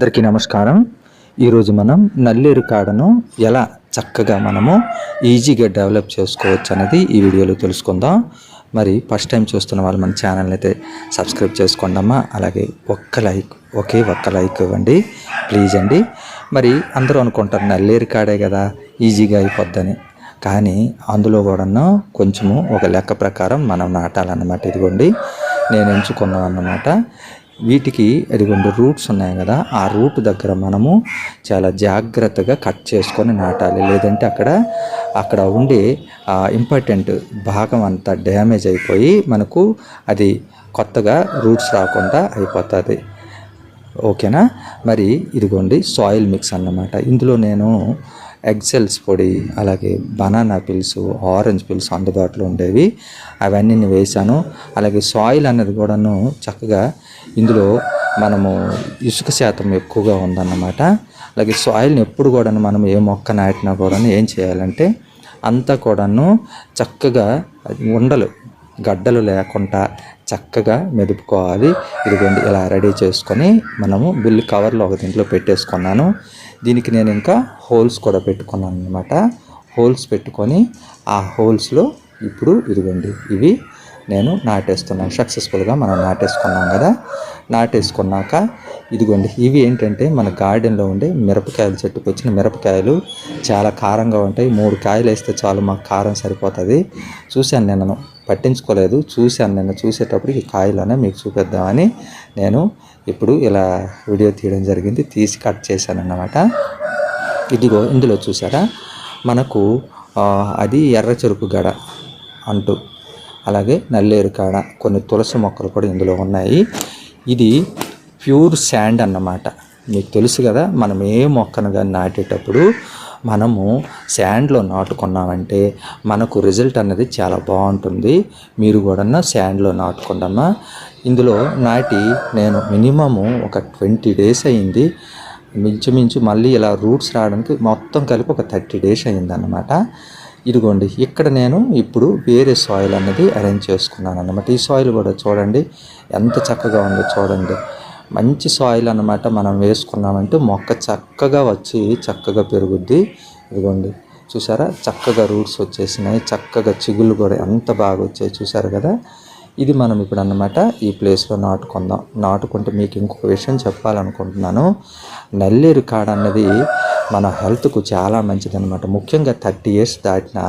అందరికీ నమస్కారం. ఈరోజు మనం నల్లేరు కాడను ఎలా చక్కగా మనము ఈజీగా డెవలప్ చేసుకోవచ్చు అనేది ఈ వీడియోలో తెలుసుకుందాం. మరి ఫస్ట్ టైం చూస్తున్న వాళ్ళు మన ఛానల్ని అయితే సబ్స్క్రైబ్ చేసుకోండమ్మా. అలాగే ఒక్క లైక్ ఒకే ఒక్క లైక్ ఇవ్వండి. ప్లీజ్ అండి. మరి అందరూ అనుకుంటారు నల్లేరు కాడే కదా ఈజీగా అయిపోద్దని. కానీ అందులో కూడా కొంచెము ఒక లెక్క ప్రకారం మనం నాటాలన్నమాట. ఇదిగోండి నేను ఎంచుకున్నాను అన్నమాట. వీటికి రెండు రూట్స్ ఉన్నాయి కదా. ఆ రూట్ దగ్గర మనము చాలా జాగ్రత్తగా కట్ చేసుకొని నాటాలి. లేదంటే అక్కడ అక్కడ ఉండే ఇంపార్టెంట్ భాగం అంతా డ్యామేజ్ అయిపోయి మనకు అది కొత్తగా రూట్స్ రాకుండా అయిపోతుంది. ఓకేనా? మరి ఇదిగోండి సాయిల్ మిక్స్ అన్నమాట. ఇందులో నేను ఎగ్జెల్స్ పొడి అలాగే బనానా పిల్స్ ఆరెంజ్ పిల్స్ అందుబాటులో ఉండేవి. అవన్నీ నేను వేశాను. అలాగే సాయిల్ అనేది కూడాను చక్కగా ఇందులో మనము ఇసుక శాతం ఎక్కువగా ఉందన్నమాట. అలాగే సాయిల్ని ఎప్పుడు కూడా మనం ఏ మొక్క నాటినా కూడా ఏం చేయాలంటే అంతా కూడాను చక్కగా ఉండలు గడ్డలు లేకుండా చక్కగా మెదుపుకోవాలి. ఇదిగోండి ఇలా రెడీ చేసుకొని మనము బిల్లు కవర్లో ఒక దీంట్లో పెట్టేసుకున్నాను. దీనికి నేను ఇంకా హోల్స్ కూడా పెట్టుకున్నాను అనమాట హోల్స్ పెట్టుకొని ఆ హోల్స్లో ఇప్పుడు ఇదిగోండి ఇవి నేను నాటేస్తున్నాను. సక్సెస్ఫుల్గా మనం నాటేసుకున్నాం కదా. నాటేసుకున్నాక ఇదిగోండి ఇవి ఏంటంటే మన గార్డెన్లో ఉండే మిరపకాయల చెట్టుకు వచ్చిన మిరపకాయలు చాలా కారంగా ఉంటాయి. మూడు కాయలు వేస్తే చాలు మాకు కారం సరిపోతుంది. చూశాను నేను పట్టించుకోలేదు. చూశాను నిన్న చూసేటప్పటికి కాయలోనే మీకు చూపిద్దామని నేను ఇప్పుడు ఇలా వీడియో తీయడం జరిగింది. తీసి కట్ చేశాను అన్నమాట ఇదిగో ఇందులో చూసారా? మనకు అది ఎర్ర చెరుకు గడ అంటూ అలాగే నల్లేరు కాడ కొన్ని తులసి మొక్కలు కూడా ఇందులో ఉన్నాయి. ఇది ప్యూర్ శాండ్ అన్నమాట. మీకు తెలుసు కదా మనం ఏ మొక్కను కానీ నాటేటప్పుడు మనము శాండ్లో నాటుకున్నామంటే మనకు రిజల్ట్ అనేది చాలా బాగుంటుంది. మీరు కూడా శాండ్లో నాటుకుందమ్మా ఇందులో నాటి నేను మినిమము ఒక ట్వంటీ డేస్ అయింది. మించుమించు మళ్ళీ ఇలా రూట్స్ రావడానికి మొత్తం కలిపి ఒక థర్టీ డేస్ అయిందన్నమాట ఇదిగోండి ఇక్కడ నేను ఇప్పుడు వేరే సాయిల్ అనేది అరేంజ్ చేసుకున్నాను అన్నమాట ఈ సాయిల్ కూడా చూడండి ఎంత చక్కగా ఉందో చూడండి. మంచి సాయిల్ అన్నమాట మనం వేసుకున్నామంటే మొక్క చక్కగా వచ్చి చక్కగా పెరుగుద్ది. ఇదిగోండి చూసారా? చక్కగా రూట్స్ వచ్చేసినాయి. చక్కగా చిగుళ్ళు కూడా ఎంత బాగా వచ్చాయి చూసారు కదా? ఇది మనం ఇప్పుడు అన్నమాట ఈ ప్లేస్లో నాటుకుందాం. నాటుకుంటే మీకు ఇంకొక విషయం చెప్పాలనుకుంటున్నాను. నల్లేరు కాడ అన్నది మన హెల్త్కు చాలా మంచిదన్నమాట. ముఖ్యంగా థర్టీ ఇయర్స్ దాటిన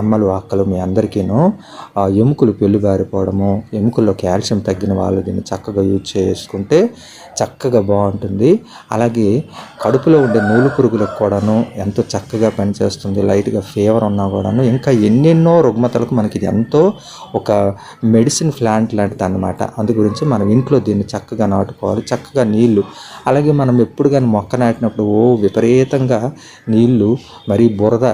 అమ్మలు అక్కలు మీ అందరికీను ఎముకలు పెళ్ళిబారిపోవడము ఎముకల్లో కాల్షియం తగ్గిన వాళ్ళు దీన్ని చక్కగా యూజ్ చేసుకుంటే చక్కగా బాగుంటుంది. అలాగే కడుపులో ఉండే నూలు పురుగులకు కూడాను ఎంతో చక్కగా పనిచేస్తుంది. లైట్గా ఫీవర్ ఉన్నా కూడాను ఇంకా ఎన్నెన్నో రుగ్మతలకు మనకి ఇది ఎంతో ఒక మెడిసిన్ ప్లాంట్ లాంటిది అనమాట అందు గురించి మనం ఇంట్లో దీన్ని చక్కగా నాటుకోవాలి చక్కగా నీళ్ళు అలాగే మనం ఎప్పుడు కానీ మొక్క నాటినప్పుడు ఓ విపరీతంగా నీళ్ళు మరీ బురద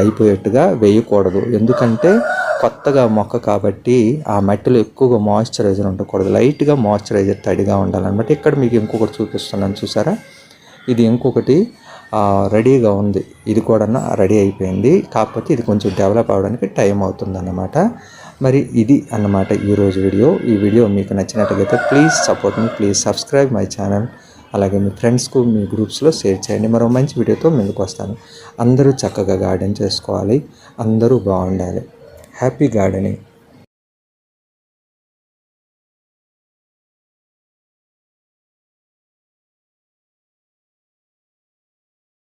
అయిపోయేట్టుగా వేయకూడదు. ఎందుకంటే కొత్తగా మొక్క కాబట్టి ఆ మట్టిలో ఎక్కువగా మాయిశ్చరైజర్ ఉండకూడదు. లైట్గా మాయిశ్చరైజర్ తడిగా ఉండాలన్నమాట. ఇక్కడ మీకు ఇంకొకటి చూపిస్తున్నాను చూసారా? ఇది ఇంకొకటి రెడీగా ఉంది. ఇది కూడా రెడీ అయిపోయింది. కాకపోతే ఇది కొంచెం డెవలప్ అవడానికి టైం అవుతుందన్నమాట. మరి ఇది అన్నమాట ఈరోజు వీడియో. ఈ వీడియో మీకు నచ్చినట్లయితే ప్లీజ్ సపోర్ట్ మీ ప్లీజ్ సబ్స్క్రైబ్ మై ఛానల్. అలాగే మీ ఫ్రెండ్స్కు మీ గ్రూప్స్లో షేర్ చేయండి. మరో మంచి వీడియోతో ముందుకు వస్తాను. అందరూ చక్కగా గార్డెన్ చేసుకోవాలి. అందరూ బాగుండాలి. Happy gardening